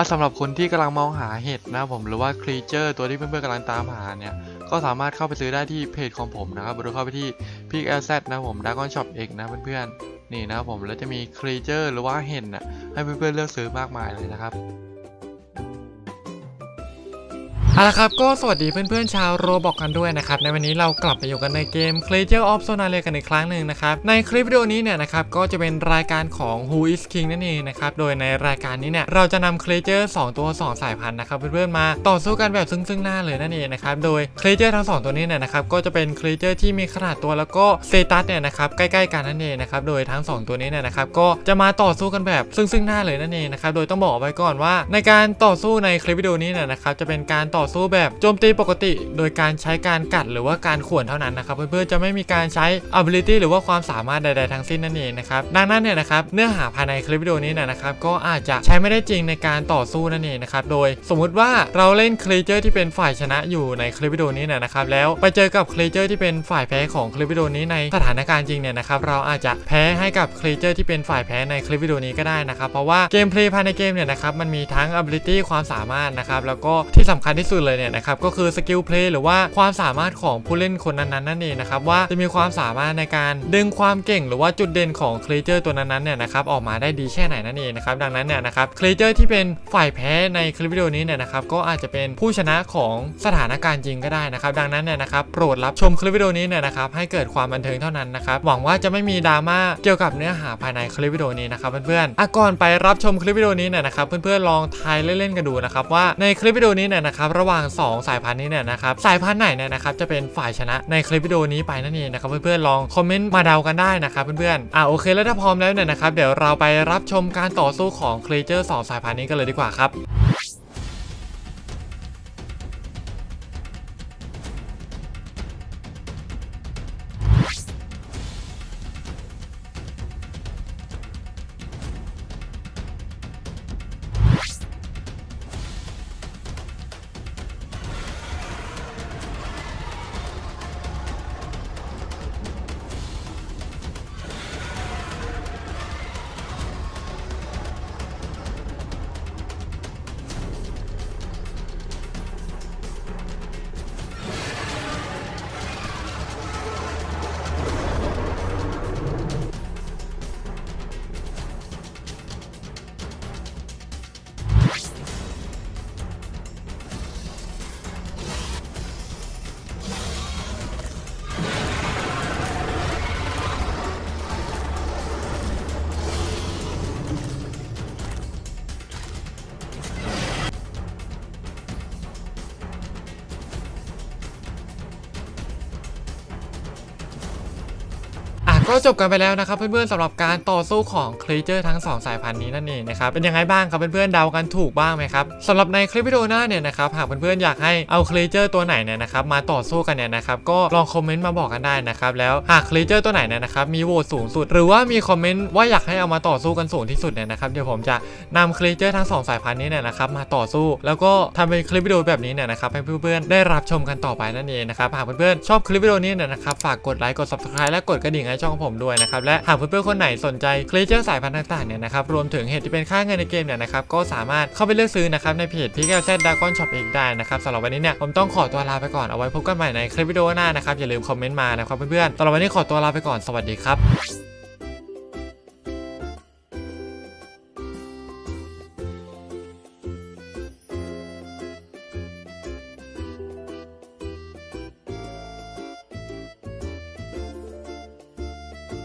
อะสำหรับคนที่กำลังมองหาเห็ดนะผมหรือว่าครีเจอร์ตัวที่เพื่อนๆกำลังตามหาเนี่ยก็สามารถเข้าไปซื้อได้ที่เพจของผมนะครับหรือเข้าไปที่ p i c l z นะครับผมดักอนช็อปเอกนะเพื่อนๆนี่นะผมแล้วจะมีครีเจอร์หรือว่าเห็ดน่ะให้เพื่อนๆเลือกซื้อมากมายเลยนะครับ เอาละครับก็สวัสดีเพื่อนๆชาวโรบอกกันด้วยนะครับในวันนี้เรากลับไปอยู่กันในเกม Creature of Sonalia กันอีกครั้งหนึ่งนะครับในคลิปวิดีโอนี้เนี่ยนะครับก็จะเป็นรายการของ Who is King นั่นเองนะครับโดยในรายการนี้เนี่ยเราจะนำ Creature 2 ตัว 2 สายพันธุ์นะครับเพื่อนๆมาต่อสู้กันแบบซึ่งซึ่งหน้าเลยนั่นเองนะครับโดย Creature ทั้ง 2 ตัวนี้เนี่ยนะครับก็จะเป็น Creature ที่มีขนาดตัวแล้วก็เซตัสเนี่ยนะครับใกล้ๆกันนั่นเองนะครับโดยทั้ง 2 ตัวนี้เนี่ยนะครับก็จะมาต่อสู้กันแบบซึ่งซึ่งหน้าเลยนั่นเองนะครับโดยต้องบอกไว้ก่อนว่า ในการต่อสู้ในคลิปวิดีโอนี้เนี่ยนะครับจะเป็นการต่อสู้แบบโจมตีปกติ โดยการใช้การกัดหรือว่าการข่วนเท่านั้นนะครับเพื่อนๆจะไม่มีการใช้ ability หรือว่าความสามารถใด ๆ ทั้งสิ้นนั่นเองนะครับดังนั้นเนี่ยนะครับเนื้อหาภายในคลิปวิดีโอนี้นะครับก็อาจจะใช้ไม่ได้จริงในการต่อสู้นั่นเองนะครับโดยสมมุติว่าเราเล่นครีเจอร์ที่เป็นฝ่ายชนะอยู่ในคลิปวิดีโอนี้นะครับแล้วไปเจอกับครีเจอร์ที่เป็นฝ่ายแพ้ของคลิปวิดีโอนี้ในสถานการณ์จริงเนี่ยนะครับเราอาจจะแพ้ให้กับครีเจอร์ที่เป็นฝ่ายแพ้ในคลิปวิดีโอนี้ก็ได้นะครับเพราะว่าเกมเพลย์ภายในเกมเนี่ยนะครับมันมีทั้ง ability ความสามารถนะครับแล้วก็ที่สำคัญที่สุดเลยเนี่ยนะครับก็คือสกิลเพลย์หรือว่าความสามารถของผู้เล่นคนนั้นๆนั่นเองนะครับว่าจะมีความสามารถในการดึงความเก่งหรือว่าจุดเด่นของครีเจอร์ตัวนั้นๆเนี่ยนะครับออกมาได้ดีแค่ไหนนั่นเองนะครับดังนั้นเนี่ยนะครับครีเจอร์ที่เป็นฝ่ายแพ้ในคลิปวิดีโอนี้เนี่ยนะครับก็อาจจะเป็นผู้ชนะของสถานการณ์จริงก็ได้นะครับ ดังนั้นเนี่ยนะครับโปรดรับชมคลิปวิดีโอนี้เนี่ยนะครับให้เกิดความบันเทิงเท่านั้นนะครับหวังว่าจะไม่มีดราม่าเกี่ยวกับเนื้อหาภายในคลิปวิดีโอนี้นะครับเพื่อนๆอะก่อนไปรับชมคลิปวิดีโอนี้เนี่ยนะครับเพื่อนๆลองทายเล่นๆกันดูนะครับว่าในคลิปวิดีโอนี้เนี่ยนะครับระหว่างสองสายพันธุ์นี้เนี่ยนะครับสายพันธุ์ไหนเนี่ยนะครับจะเป็นฝ่ายชนะในคลิปวิดีโอนี้ไปนั่นเองนะครับเพื่อนๆลองคอมเมนต์มาเดากันได้นะครับเพื่อนๆอ่าโอเคแล้วถ้าพร้อมแล้วเนี่ยนะครับเดี๋ยวเราไปรับชมการต่อสู้ของครีเจอร์สองสายพันธุ์นี้กันเลยดีกว่าครับ ก็จบกันไปแล้วนะครับเพื่อนๆสำหรับการต่อสู้ของครีเจอร์ทั้ง 2 สายพันธุ์นี้นั่นเองนะครับเป็นยังไงบ้างครับเพื่อนๆเดากันถูกบ้างไหมครับสำหรับในคลิปวิดีโอหน้าเนี่ยนะครับหากเพื่อนๆอยากให้เอาครีเจอร์ตัวไหนเนี่ยนะครับมาต่อสู้กันเนี่ยนะครับก็ลองคอมเมนต์มาบอกกันได้นะครับแล้วหากครีเจอร์ตัวไหนเนี่ยนะครับมีโหวตสูงสุด หรือว่ามีคอมเมนต์ว่าอยากให้เอามาต่อสู้กันสูงที่สุดเนี่ยนะครับเดี๋ยวผมจะนำครีเจอร์ทั้งสองสายพันธุ์นี้เนี่ยนะครับมาต่อสู้ แล้วก็ทำเป็นคลิปวิดีโอแบบนี้เนี่ยนะครับให้เพื่อนๆได้รับชมกันต่อไปนั่นเองนะครับหากเพื่อนๆชอบคลิปวิดีโอนี้เนี่ยนะครับฝากกดไลค์กด subscribe และกดกระดิ่งให้ช่องผมด้วยนะครับและหากเพื่อนๆคนไหนสนใจครีเจอร์สายพันธุ์ต่างๆเนี่ยนะครับรวมถึงเหตุที่เป็นค่าเงินในเกมเนี่ยนะครับก็สามารถเข้าไปเลือกซื้อนะครับในเพจพิกเกลเซดดากอนช็อปเองได้นะครับสำหรับวันนี้เนี่ยผมต้องขอตัวลาไปก่อนเอาไว้พบกันใหม่ในคลิปวิดีโอหน้านะครับอย่าลืมคอมเมนต์มานะครับเพื่อนๆสำหรับวันนี้ขอตัวลาไปก่อนสวัสดีครับ